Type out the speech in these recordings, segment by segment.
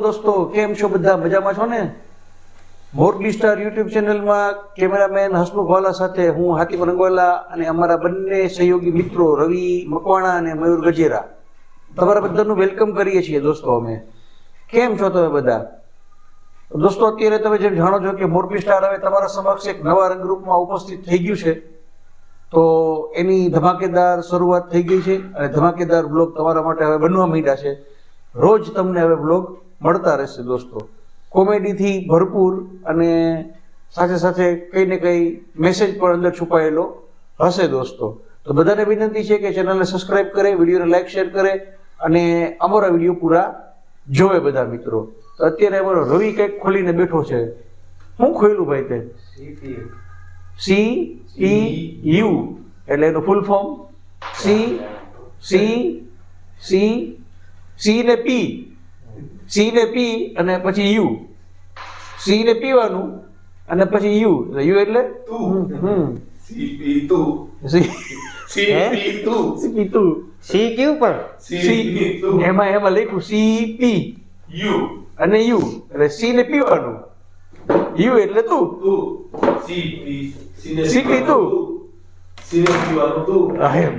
દોસ્તો, કેમ છો બધા? મજામાં છો ને? મોરબી સ્ટાર યુટ્યુબ ચેનલમાં કેમેરામેન હસમુખ વાલા સાથે હું હાતિમ રંગવાલા અને અમારા બંને સહયોગી મિત્રો રવિ મકવાણા અને મયુર ગજેરા. તમારા બધાનું વેલકમ કરીએ છીએ દોસ્તો અમે. કેમ છો તમે બધા? દોસ્તો, અત્યારે તમે જેમ જાણો છો કે મોરબી સ્ટાર હવે તમારા સમક્ષ એક નવા રંગરૂપમાં ઉપસ્થિત થઈ ગયું છે. તો એની ધમાકેદાર શરૂઆત થઈ ગઈ છે અને ધમાકેદાર બ્લોગ તમારા માટે હવે બનવા માંડ્યા છે. રોજ તમને હવે બ્લોગ મળતા રહેશે દોસ્તો. કોમેડીથી ભરપૂર અને સાથે સાથે કંઈ ને કંઈ મેસેજ પણ અંદર છુપાયેલો હશે દોસ્તો. તો બધાને વિનંતી છે કે ચેનલને સબસ્ક્રાઇબ કરે, વિડીયોને લાઇક શેર કરે અને અમારા વીડિયો પૂરા જોવે બધા મિત્રો. તો અત્યારે અમારો રવિ કંઈક ખોલીને બેઠો છે. હું ખોલ્યું ભાઈ તે? સી ઈ યુ એટલે એનું full form C C C C ને પી સી ને પી અને પછી યુ. સી ને પીવાનું અને પછી યુ. એટલે યુ એટલે તું. હમ તું સી સીપી તું સી. તું ક્યુ તું એમાં એમાં લખ્યું સી પી. યુ. અને યુ. એટલે સી ને પીવાનું. યુ એટલે તું સી પી તું. સીને પીવાનું તું હા એમ.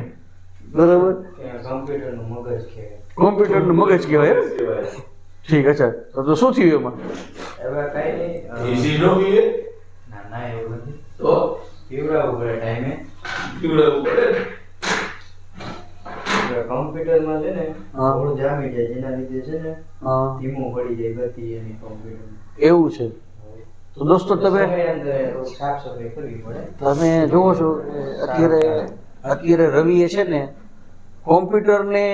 બરાબર. કમ્પ્યુટરનું મગજ છે કોમ્પ્યુટરનું મગજ કહેવાય એમ? કહેવાય. ઠીક અચ્છા તો તો શું થયું એમાં? એવા કઈ નહીં. એસી નો પીવે ના ના એવું નથી. તો? પીવડાવવું પડે ટાઈમે પીવડાવવું પડે. કમ્પ્યુટરમાં છે ને. થોડું જામી જાય જેના લીધે છે ને ધીમું પડી જાય ગતિ એની કમ્પ્યુટર એવું છે. તો દોસ્તો તમે સાફ સફાઈ કરવી પડે. તમે જોવો છો કે અત્યારે અત્યારે રવિએ છે ને કોમ્પ્યુટરને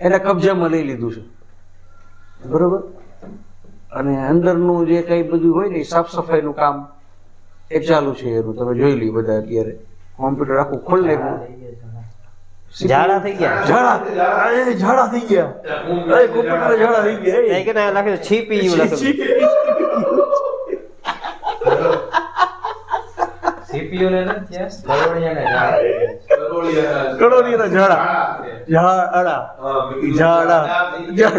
એના કબજામાં લઈ લીધું છે. બરોબર? અને અંદરનું જે કઈ બધું હોય ને સાફ સફાઈનું કામ એ ચાલુ છે એનું. તમે જોઈ લ્યો બધા અત્યારે. કોમ્પ્યુટર આખું ખોલ નાખ્યું. ઝાડા થઈ ગયા ઝાડા અરે ઝાડા થઈ ગયા. અરે કોમ્પ્યુટર ઝાડા થઈ ગયા. કે ના લખ્યું છીપી લખ્યું સીપીયુ ને ઝાડા. ઝાડા. થઈ ગયા.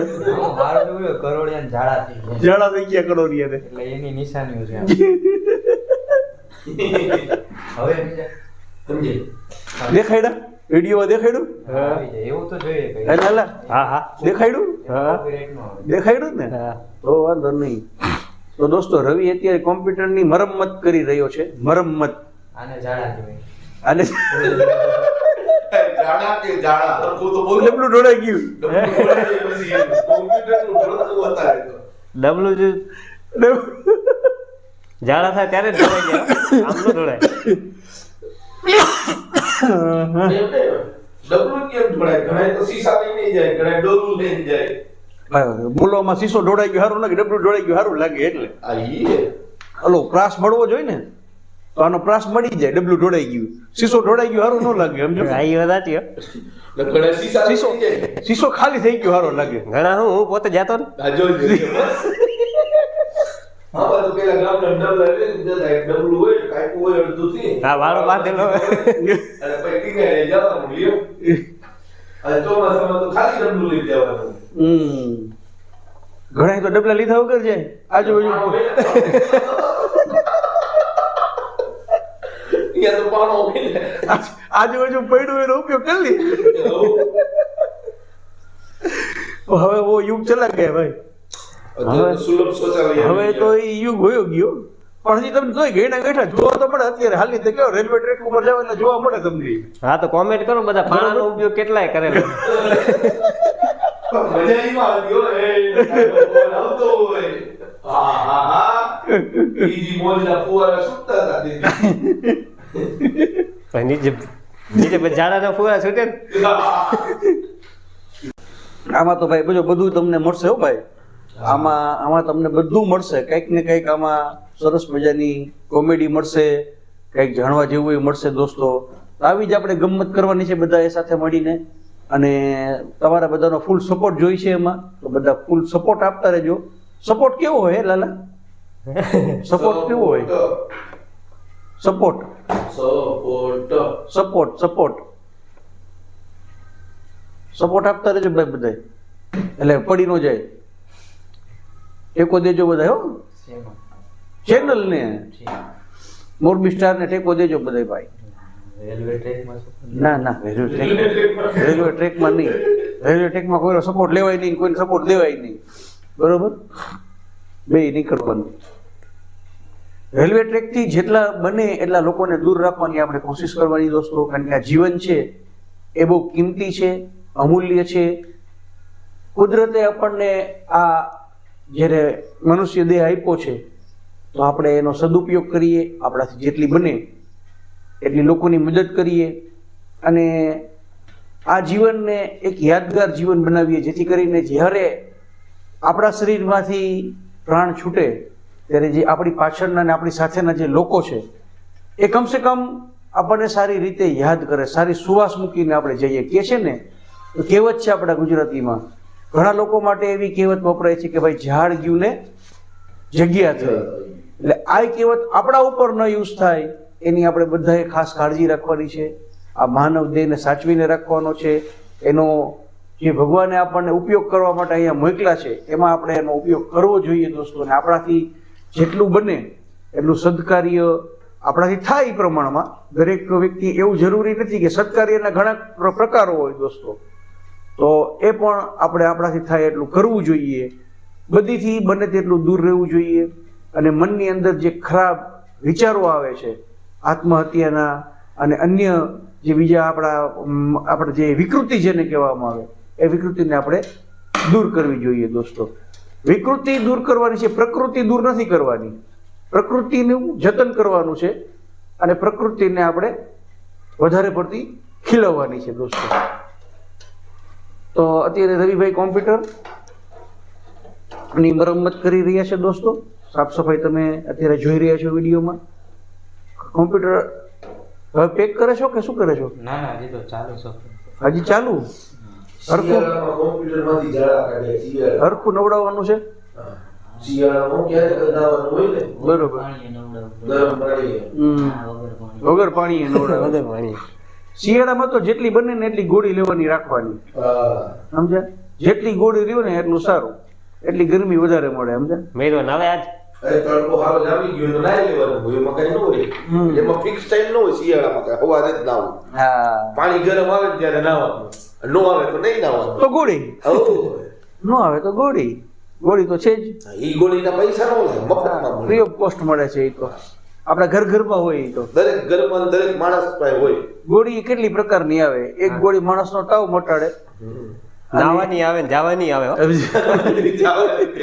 એટલે એની નિશાનીઓ છે હવે સમજી? દેખાડ્યા વિડીયોમાં એવું તો જોઈએ હા હા. દેખાડ્યું હા. નો. દેખાડ્યું ને? તો વાંધો નહીં. તો દોસ્તો રવિ અત્યારે કોમ્પ્યુટરની મરમ્મત કરી રહ્યો છે. મરમ્મત. આને જાડા કહેવાય. અને ઝાડા કે ઝાડા સરખું તો બોલો. ડબલું ઢોળાઈ ગયું. ડબલું બોલાય ઢોળાતું બતાવે ડબલું જો ઝાડા થાય ત્યારે જ ઢોળાઈ જાય આમ ઢોળાય ડબલું કેમ ઢોળાય? ઘણાય તો શીશા લઈને જાય ઘણાય ડોલું લઈને જાય. હા, બોલોમાં શીશો ઢોળાઈ ગયો સારું લાગે ડબલું ઢોળાઈ ગયું સારું લાગે એટલે. આ ઈ હલો ક્રાસ મળવો જોઈએ ને? તો આનો પ્રાસ મળી જાય ડબલું ઢોળાઈ ગયું. શીશો ઢોળાઈ ગયું હારો ન લાગે સમજો? આ ઈ વાત હો. શીશો શીશો ખાલી થઈ ગયો હારો લાગે. ઘણા હું હું પોતે જાતો ને. હા, વાળો બાંધેલો ઘણા તો ડબલા લીધા વગર છે આજુબાજુ અહીંયા તો પાણો હોય ને. આજુબાજુ પડ્યું એનો ઉપયોગ કરી લી હવે વો યુગ ચલા ગયા ભાઈ સુલભ શૌચાલય હવે તો એ યુગ હોયો ગયો પણ હજી તમને જોઈ ગઈ બેઠા જોવા તો પડે અત્યારે હાલી તો કેવો રેલવે ટ્રેક ઉપર જાવ એટલે જોવા મળે તમને હા તો કોમેન્ટ કરો બધા પાણાનો ઉપયોગ કેટલાય કરેલો મજા એમાં આવતી એ આવતો હોય. હા, હા, હા. ઈ મોજના ફુવારા છૂટતા હતા દીદી. પણ નીચે નીચે ઝાડાના ફૂરા છૂટે ને. આમાં તો ભાઈ બધું બધું તમને મળશે હો ભાઈ. આમાં આમાં તમને બધું મળશે. કંઈક ને કંઈક આમાં સરસ મજાની કોમેડી મળશે. કંઈક જાણવા જેવું એ મળશે દોસ્તો. તો આવી જ આપણે ગમત કરવાની છે બધા એ સાથે મળીને. અને તમારા બધાનો ફૂલ સપોર્ટ જોઈ છે એમાં. તો બધા ફૂલ સપોર્ટ આપતા રહેજો. સપોર્ટ કેવો હોય લાલા? સપોર્ટ કેવો હોય? Support support support support support આપતા રહેજો ભાઈ બધાય. એટલે પડી ન જાય. ટેકો દેજો બધા હો. ચેનલ ને. મોરબી સ્ટાર ને ટેકો દેજો બધા ભાઈ. રેલવે ના ના. રેલવે ટ્રેક રેલવે ટ્રેકમાં નહીં. રેલવે ટ્રેકમાં કોઈનો સપોર્ટ લેવાય નહીં કોઈને સપોર્ટ દેવાય નહીં. બરોબર? બે નહીં કરવાનું રેલવે ટ્રેકથી જેટલા બને એટલા લોકોને દૂર રાખવાની આપણે કોશિશ કરવાની દોસ્તો, કારણ કે આ જીવન છે, એ બહુ કિંમતી છે, અમૂલ્ય છે. કુદરતે આપણને આ જ્યારે મનુષ્ય દેહ આપ્યો છે, તો આપણે એનો સદુપયોગ કરીએ, આપણાથી જેટલી બને એટલી લોકોની મદદ કરીએ અને આ જીવનને એક યાદગાર જીવન બનાવીએ, જેથી કરીને જ્યારે આપણા શરીરમાંથી પ્રાણ છૂટે ત્યારે જે આપણી પાછળના અને આપણી સાથેના જે લોકો છે, એ કમસે કમ આપણને સારી રીતે યાદ કરે, સારી સુવાસ મૂકીને આપણે જઈએ. કે છે ને, કહેવત છે આપણા ગુજરાતીમાં, ઘણા લોકો માટે એવી કહેવત વપરાય છે કે ભાઈ, ઝાડ ગયું ને જગ્યા થઈ. એટલે આ કહેવત આપણા ઉપર ન યુઝ થાય, એની આપણે બધાએ ખાસ કાળજી રાખવાની છે. આ માનવ દેહને સાચવીને રાખવાનો છે. એનો જે ભગવાને આપણને ઉપયોગ કરવા માટે અહીંયા મોકલા છે, એમાં આપણે એનો ઉપયોગ કરવો જોઈએ દોસ્તો. અને આપણાથી જેટલું બને એટલું સદકાર્ય આપણાથી થાય એ પ્રમાણમાં. દરેક વ્યક્તિ એવું જરૂરી નથી કે સત્કાર્યના ઘણા પ્રકારો હોય દોસ્તો. તો એ પણ આપણે આપણાથી થાય એટલું કરવું જોઈએ. બધીથી બને તેટલું દૂર રહેવું જોઈએ. અને મનની અંદર જે ખરાબ વિચારો આવે છે, આત્મહત્યાના અને અન્ય જે બીજા આપણા આપણે જે વિકૃતિ જેને કહેવામાં આવે, એ વિકૃતિને આપણે દૂર કરવી જોઈએ દોસ્તો. વિકૃતિ દૂર કરવાની છે. પ્રકૃતિ દૂર નથી કરવાની. પ્રકૃતિનું જતન કરવાનું છે અને પ્રકૃતિને આપણે વધારે પડતી ખીલવવાની છે દોસ્તો. તો અત્યારે રવિભાઈ કોમ્પ્યુટરની મરમ્મત કરી રહ્યા છે દોસ્તો. સાફ સફાઈ તમે અત્યારે જોઈ રહ્યા છો વિડીયોમાં. કોમ્પ્યુટર હવે પેક કરે છો કે શું કરે છો? ના ના હજી તો ચાલુ છે. હજી ચાલુ? હરખું? નવડાવવાનું છે? બરોબર. વગર પાણી વગર શિયાળામાં તો જેટલી બને ને એટલી ગોળી લેવાની રાખવાની. હા સમજ્યા? જેટલી ગોળી રહ્યો ને એટલું સારું. એટલી ગરમી વધારે મળે સમજ્યા? મેરો નાવે આજ. અરે તડકો હારો જામી ગયો તો નાઈ લેવાનું હોય એમાં કઈ ન હોય એમાં ફિક્સ ટાઈમ ન હોય શિયાળામાં કઈ સવારે જ ના હોય હા. પાણી ગરમ આવે ત્યારે નાવાનું. નો આવે તો નહીં નાવાનું. તો ગોળી. નો આવે તો ગોળી. ગોળી તો છે જ. ઈ ગોળીના પૈસા નો લે મફતમાં ફ્રી ઓફ કોસ્ટ મળે છે એ તો. આપણા ઘર ઘરમાં હોય એ તો. દરેક ઘરમાં દરેક માણસ પાસે હોય. ગોળી કેટલી પ્રકારની આવે? એક ગોળી માણસનો તાવ મટાડે. નાવાની આવે ને જવાની આવે. જવાની.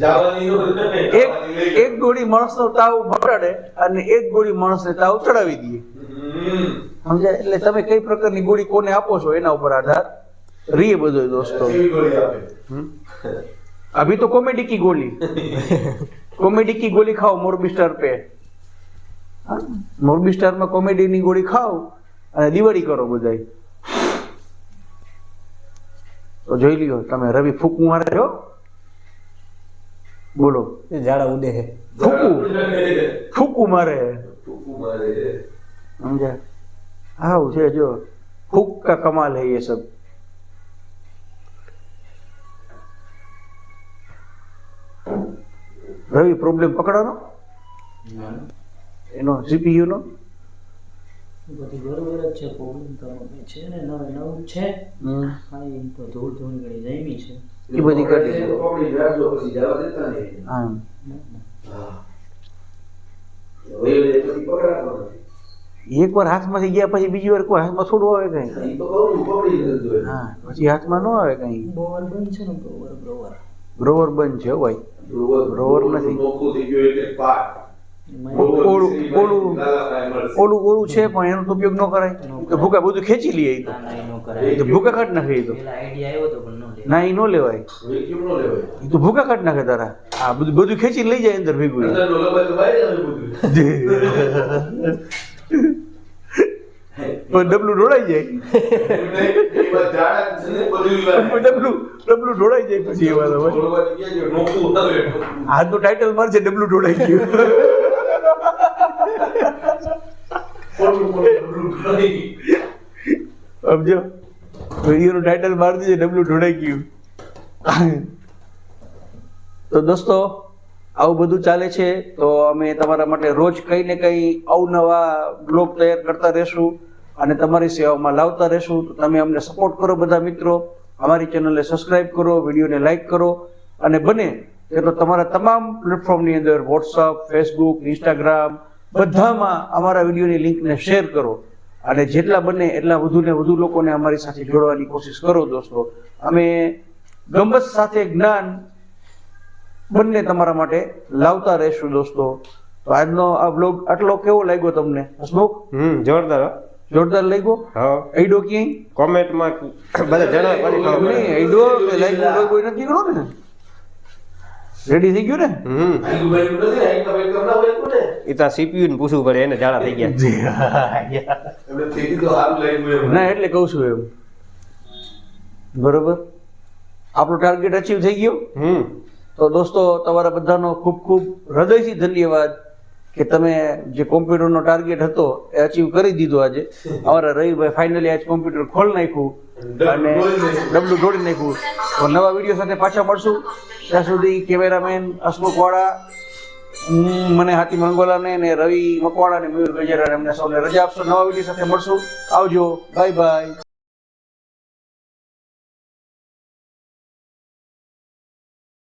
જવાની નો. એક એક ગોળી માણસનો તાવ મટાડે અને એક ગોળી માણસને તાવ ચડાવી દે. હમ. સમજાય? એટલે તમે કઈ પ્રકારની ગોળી કોને આપો છો એના ઉપર આધાર? રીએ બધો દોસ્તો. અભી તો કોમેડી કી ગોળી. કોમેડી કી ગોળી ખાઓ મોરબી સ્ટાર પે. મોરબી સ્ટારમાં કોમેડીની ગોળી ખાઓ અને દિવાળી કરો બધાય. તો જોઈ લ્યો તમે રવિ ફૂકું મારે છો? બોલો. ઝાડા ઉડે ફૂકું ફૂકું મારે. ફૂકું મારે સમજ્યા આવું છે જો ફૂક કા કમાલ है ये सब રવિ પ્રોબ્લેમ પકડવાનો એનો સીપીયુ નો બધી બરોબર જ છે પ્રોબ્લેમ તો હવે છે ને નવે નવું જ છે હા એ તો ધૂળ ધૂળ ઘડી જામી છે એ બધી કાઢી તો પકડી રાખજો પછી જવા દેતા નહીં. હા હા. વહી લે પછી પકડાતો નથી. એક વાર હાથમાંથી ગયા પછી બીજી વાર કોઈ હાથમાં થોડું આવે કઈ. હા પછી હાથમાં ન આવે કઈ? બ્રોવર બંધ છે ને બ્રોવર બ્રોવર ગ્રોવર બંધ છે ભાઈ. રોવર- રોવર નથી. નોખું થઈ ગયું એટલે પાક. એમાં ઓલું- ઓલું- છે, ઓલું- છે પણ એનો તો ઉપયોગ ન કરાય. તો ભૂકા બધું ખેંચી લઈએ તો. એ ભૂકા કાઢ નાખે તો. પેલા આઈડિયા આવ્યો તો પણ નો એ ન લેવાય. હવે કેમ ન લેવાય? ઈ તો ભૂકા કાઢ નાખે તારા. આ બધું બધું ખેંચી લઈ જાય અંદર ભેગું. પણ ડબલું ઢોળાઈ જાય વાત. ડબલું ડબલું ઢોળાઈ જાય પછી એમાં તો ભાઈ. તો ટાઇટલ મારશે, ડબલું ઢોળાઈ ગયું. સમજો વિડીયોનું ટાઇટલ મારી દીધું, ડબલું ઢોળાઈ ગયું તો દોસ્તો આવું બધું ચાલે છે, તો અમે તમારા માટે રોજ કંઈ ને કંઈ અવનવા બ્લોગ તૈયાર કરતા રહેશું અને તમારી સેવામાં લાવતા રહેશું. તો તમે અમને સપોર્ટ કરો બધા મિત્રો. અમારી ચેનલને સબસ્ક્રાઇબ કરો વિડીયોને લાઇક કરો. અને બને એટલો તમારા તમામ પ્લેટફોર્મની અંદર વોટ્સઅપ ફેસબુક ઇન્સ્ટાગ્રામ બધામાં અમારા વિડીયોની લિંકને શેર કરો. અને જેટલા બને એટલા વધુ ને વધુ લોકોને અમારી સાથે જોડવાની કોશિશ કરો દોસ્તો. અમે ગમત સાથે જ્ઞાન બંને તમારા માટે લાવતા રહેશું દોસ્તો. તો આજનો આ બ્લોગ આટલો કેવો લાગ્યો તમને? હસમુખ? હમ જોરદાર હો. જોરદાર લાગ્યો? હા. આઈડો ક્યાંય? કોમેન્ટમાં બધા જણાવ નહીં આઈડો કે લાગ્યો કોઈ નથી કરો ને? રેડી થઈ ગયું ને? હમ. એ તો સીપીયુ ને પૂછવું પડે એને જાડા થઈ ગયા. ના એટલે કહું છું એમ. બરોબર? આપણો ટાર્ગેટ અચીવ થઈ ગયો? હમ. તો દોસ્તો તમારા બધાનો ખૂબ ખૂબ હૃદયથી ધન્યવાદ કે તમે જે કોમ્પ્યુટરનો ટાર્ગેટ હતો એ અચીવ કરી દીધો આજે. અમારા રવિભાઈ ફાઇનલી આજ કોમ્પ્યુટર ખોલ નાખ્યું અને ડબલું જોડી નાખ્યું. તો નવા વીડિયો સાથે પાછા મળશું. ત્યાં સુધી કેમેરામેન હસમુખ વાળા મને હાથી મંગોલાને ને રવિ મકવાડા ને મયુર ગજેરા એમને સૌને રજા આપશો. નવા વીડિયો સાથે મળશું. આવજો. Bye bye